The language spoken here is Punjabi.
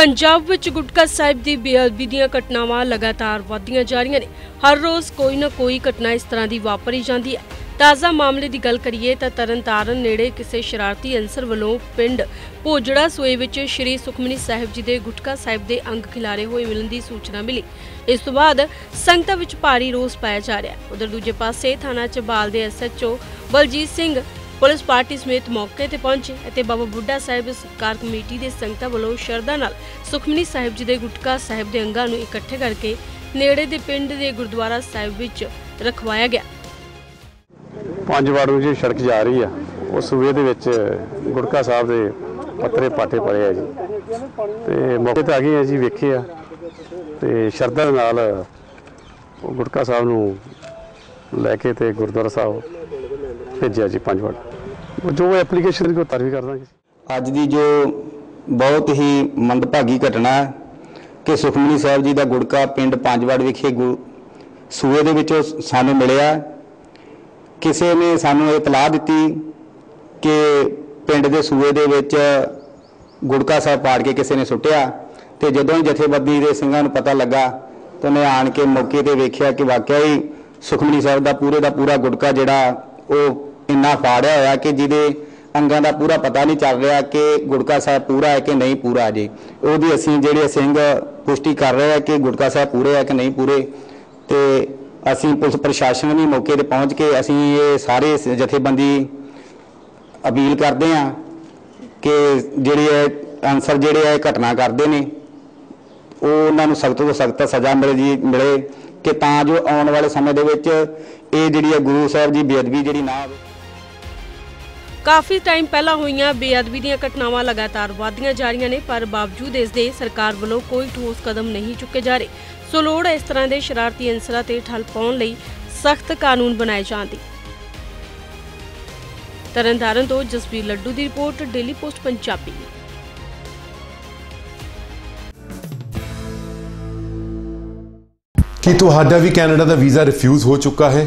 ਪੰਜਾਬ ਵਿੱਚ ਗੁਟਕਾ ਸਾਹਿਬ ਦੀ ਬੇਅਦਬੀ ਦੀਆਂ ਘਟਨਾਵਾਂ ਲਗਾਤਾਰ ਵਧਦੀਆਂ ਜਾ ਰਹੀਆਂ ਨੇ। ਹਰ ਰੋਜ਼ ਕੋਈ ਨਾ ਕੋਈ ਘਟਨਾ ਇਸ ਤਰ੍ਹਾਂ ਦੀ ਵਾਪਰੀ ਜਾਂਦੀ ਹੈ। ਤਾਜ਼ਾ ਮਾਮਲੇ ਦੀ ਗੱਲ ਕਰੀਏ ਤਾਂ ਤਰਨਤਾਰਨ ਨੇੜੇ ਕਿਸੇ ਸ਼ਰਾਰਤੀ ਅਨਸਰ ਵੱਲੋਂ ਪਿੰਡ ਭੋਜੜਾ ਸੋਏ ਵਿੱਚ ਸ਼੍ਰੀ ਸੁਖਮਨੀ ਸਾਹਿਬ ਜੀ ਦੇ ਗੁਟਕਾ ਸਾਹਿਬ ਦੇ ਅੰਗ ਖਿਲਾਰੇ ਹੋਏ ਮਿਲਣ ਦੀ ਸੂਚਨਾ ਮਿਲੀ। ਇਸ ਤੋਂ ਬਾਅਦ ਸੰਗਤਾਂ ਵਿੱਚ ਭਾਰੀ ਰੋਸ ਪਾਇਆ ਜਾ ਰਿਹਾ ਉਧਰ ਦੂਜੇ ਪਾਸੇ ਥਾਣਾ ਚਬਾਲ ਦੇ SHO Baljit Singh police party ਸਮੇਤ ਮੌਕੇ ਤੇ ਪਹੁੰਚੇ ਅਤੇ ਬਾਬਾ ਬੁੱਢਾ ਸਾਹਿਬ ਸਰਕਾਰ ਕਮੇਟੀ ਦੇ ਸੰਗਤਾਂ ਵੱਲੋਂ ਸ਼ਰਧਾ ਨਾਲ ਸੁਖਮਨੀ ਸਾਹਿਬ ਜੀ ਦੇ ਗੁਟਕਾ ਸਾਹਿਬ ਦੇ ਅੰਗਾਂ ਨੂੰ ਇਕੱਠੇ ਕਰਕੇ ਨੇੜੇ ਦੇ ਪਿੰਡ ਦੇ ਗੁਰਦੁਆਰਾ ਸਾਹਿਬ ਵਿੱਚ ਰਖਵਾਇਆ ਗਿਆ। ਪੰਜ ਵਾਰ ਨੂੰ ਜੀ ਸੜਕ ਜਾ ਰਹੀ ਆ। ਉਸ ਸੂਏ ਦੇ ਵਿੱਚ ਗੁੜਕਾ ਸਾਹਿਬ ਦੇ ਪੱਤਰੇ ਪਾਟੇ ਪਏ ਆ ਜੀ। ਤੇ ਮੌਕੇ ਤੇ ਆ ਗਏ ਆ ਜੀ, ਵੇਖੇ ਆ। ਤੇ ਸ਼ਰਧਾ ਦੇ ਨਾਲ ਉਹ ਗੁੜਕਾ ਸਾਹਿਬ ਨੂੰ ਲੈ ਕੇ ਤੇ ਗੁਰਦੁਆਰਾ ਸਾਹਿਬ ਭੇਜਿਆ ਜੀ, ਪੰਜ ਵਾਰ ਜੋ ਐਪਲੀਕੇਸ਼ਨ ਕੋ ਤਾਰੀਫ ਕਰ ਦਾਂਗੇ ਅੱਜ ਦੀ ਜੋ ਬਹੁਤ ਹੀ ਮੰਦਭਾਗੀ ਘਟਨਾ ਹੈ ਕਿ ਸੁਖਮਨੀ ਸਾਹਿਬ ਜੀ ਦਾ ਗੁੜਕਾ ਪਿੰਡ ਪੰਜਵਾੜ ਵਿਖੇ ਗੁ- ਸੂਏ ਦੇ ਵਿੱਚੋਂ ਸਾਨੂੰ ਮਿਲਿਆ। ਕਿਸੇ ਨੇ ਸਾਨੂੰ ਇਤਲਾਹ ਦਿੱਤੀ ਕਿ ਪਿੰਡ ਦੇ ਸੂਏ ਦੇ ਵਿੱਚ ਗੁੜਕਾ ਸਾਹਿਬ ਪਾੜ ਕੇ ਕਿਸੇ ਨੇ ਸੁੱਟਿਆ ਤੇ ਜਦੋਂ ਹੀ ਜਥੇਬੰਦੀ ਦੇ ਸਿੰਘਾਂ ਨੂੰ ਪਤਾ ਲੱਗਾ ਤਾਂ ਉਹਨੇ ਆਣ ਕੇ ਮੌਕੇ ਤੇ ਵੇਖਿਆ ਕਿ ਵਾਕਿਆ ਹੀ ਸੁਖਮਨੀ ਸਾਹਿਬ ਦਾ ਪੂਰੇ ਦਾ ਪੂਰਾ ਗੁਟਕਾ ਜਿਹੜਾ ਉਹ ਇੰਨਾ ਫਾੜਿਆ ਹੋਇਆ ਕਿ ਜਿਹਦੇ ਅੰਗਾਂ ਦਾ ਪੂਰਾ ਪਤਾ ਨਹੀਂ ਚੱਲ ਰਿਹਾ ਕਿ ਗੁਟਕਾ ਸਾਹਿਬ ਪੂਰਾ ਹੈ ਕਿ ਨਹੀਂ ਪੂਰਾ ਜੀ। ਉਹਦੀ ਅਸੀਂ ਜਿਹੜੇ ਸਿੰਘ ਪੁਸ਼ਟੀ ਕਰ ਰਹੇ ਆ ਕਿ ਗੁਟਕਾ ਸਾਹਿਬ ਪੂਰੇ ਹੈ ਕਿ ਨਹੀਂ ਪੂਰੇ, ਤੇ ਅਸੀਂ ਪੁਲਿਸ ਪ੍ਰਸ਼ਾਸਨ ਵੀ ਮੌਕੇ ਤੇ ਪਹੁੰਚ ਕੇ ਅਸੀਂ ਇਹ ਸਾਰੇ ਜਥੇਬੰਦੀ ਅਪੀਲ ਕਰਦੇ ਹਾਂ ਕਿ ਜਿਹੜੇ ਇਹ ਅਨਸਰ ਜਿਹੜੇ ਹੈ ਘਟਨਾ ਕਰਦੇ ਨੇ, ਉਹ ਉਹਨਾਂ ਨੂੰ ਸਖਤ ਤੋਂ ਸਖਤ ਸਜ਼ਾ ਮਿਲੇ ਜੀ, ਮਿਲੇ ਕਿ ਤਾਂ ਜੋ ਆਉਣ ਵਾਲੇ ਸਮੇਂ ਦੇ ਵਿੱਚ ਇਹ ਜਿਹੜੀ ਹੈ ਗੁਰੂ ਸਾਹਿਬ ਦੀ ਬੇਅਦਬੀ ਜਿਹੜੀ ਨਾ ਹੋਵੇ। ਕਾਫੀ ਟਾਈਮ ਪਹਿਲਾਂ ਹੋਈਆਂ ਬੇਅਦਬੀ ਦੀਆਂ ਘਟਨਾਵਾਂ ਲਗਾਤਾਰ ਵਧਦੀਆਂ ਜਾ ਰਹੀਆਂ ਨੇ, ਪਰ ਬਾਵਜੂਦ ਇਸ ਦੇ ਸਰਕਾਰ ਵੱਲੋਂ ਕੋਈ ਠੋਸ ਕਦਮ ਨਹੀਂ ਚੁੱਕੇ ਜਾ ਰਹੇ। ਸੋ ਲੋੜ ਇਸ ਤਰ੍ਹਾਂ ਦੇ ਸ਼ਰਾਰਤੀ ਅੰਸਰਾਂ ਤੇ ਠੱਲ ਪਾਉਣ ਲਈ ਸਖਤ ਕਾਨੂੰਨ ਬਣਾਏ ਜਾਣ ਦੀ ਤਰਨਤਾਰਨ ਤੋਂ ਜਸਵੀਰ ਲੱਡੂ ਦੀ ਰਿਪੋਰਟ, ਡੇਲੀ ਪੋਸਟ ਪੰਜਾਬੀ। ਕੀ ਤੁਹਾਡਾ ਵੀ ਕੈਨੇਡਾ ਦਾ ਵੀਜ਼ਾ ਰਿਫਿਊਜ਼ ਹੋ ਚੁੱਕਾ ਹੈ?